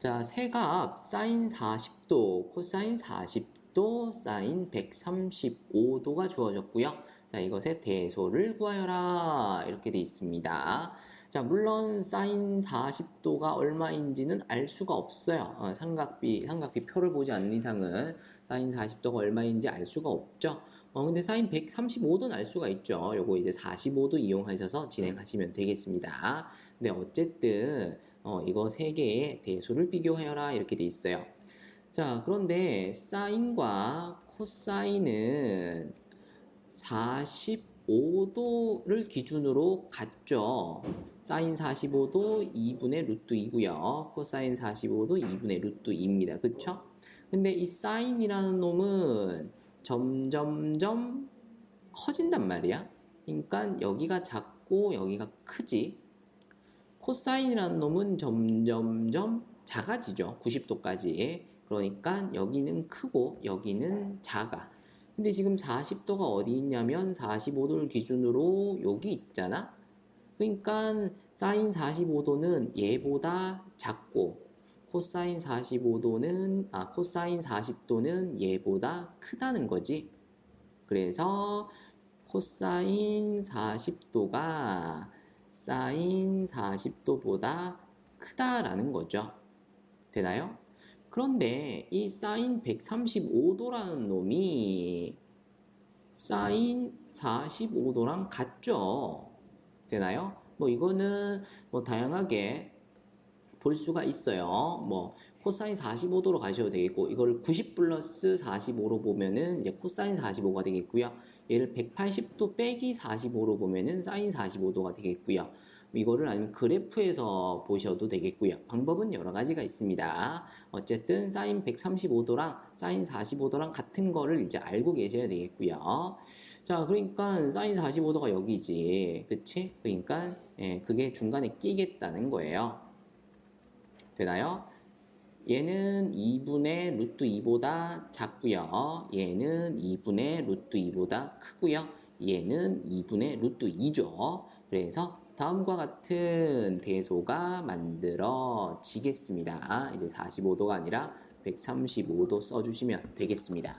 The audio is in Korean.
자, 세 값 사인 40도, 코사인 40도, 사인 135도가 주어졌고요. 자, 이것의 대소를 구하여라. 이렇게 돼 있습니다. 자, 물론 사인 40도가 얼마인지는 알 수가 없어요. 어, 삼각비, 삼각비 표를 보지 않는 이상은 사인 40도가 얼마인지 알 수가 없죠. 어, 근데 사인 135도는 알 수가 있죠. 요거 이제 45도 이용하셔서 진행하시면 되겠습니다. 근데 어쨌든, 어, 이거 세 개의 대소를 비교하여라. 이렇게 돼 있어요. 자, 그런데 사인과 코사인은 45도를 기준으로 같죠. 사인 45도 2분의 루트 2고요. 코사인 45도 2분의 루트 2입니다. 그쵸? 근데 이 사인이라는 놈은 점점점 커진단 말이야. 그러니까 여기가 작고 여기가 크지. 코사인이라는 놈은 점점점 작아지죠. 90도까지. 그러니까 여기는 크고 여기는 작아. 근데 지금 40도가 어디 있냐면 45도를 기준으로 여기 있잖아. 그러니까 사인 45도는 얘보다 작고 코사인 45도는 아 코사인 40도는 얘보다 크다는 거지. 그래서 코사인 40도가 사인 40도보다 크다라는 거죠. 되나요? 그런데 이 사인 135도라는 놈이 사인 45도랑 같죠? 되나요? 뭐 이거는 뭐 다양하게 볼 수가 있어요. 뭐 코사인 45도로 가셔도 되겠고 이걸 90 플러스 45로 보면은 이제 코사인 45가 되겠고요. 얘를 180도 빼기 45로 보면은 사인 45도가 되겠고요. 이거를 아니면 그래프에서 보셔도 되겠고요. 방법은 여러 가지가 있습니다. 어쨌든 사인 135도랑 사인 45도랑 같은 거를 이제 알고 계셔야 되겠고요. 자, 그러니까 사인 45도가 여기지. 그치? 그러니까 예, 그게 중간에 끼겠다는 거예요. 되나요? 얘는 2분의 루트 2보다 작고요. 얘는 2분의 루트 2보다 크고요. 얘는 2분의 루트 2죠. 그래서 다음과 같은 대소가 만들어지겠습니다. 이제 45도가 아니라 135도 써주시면 되겠습니다.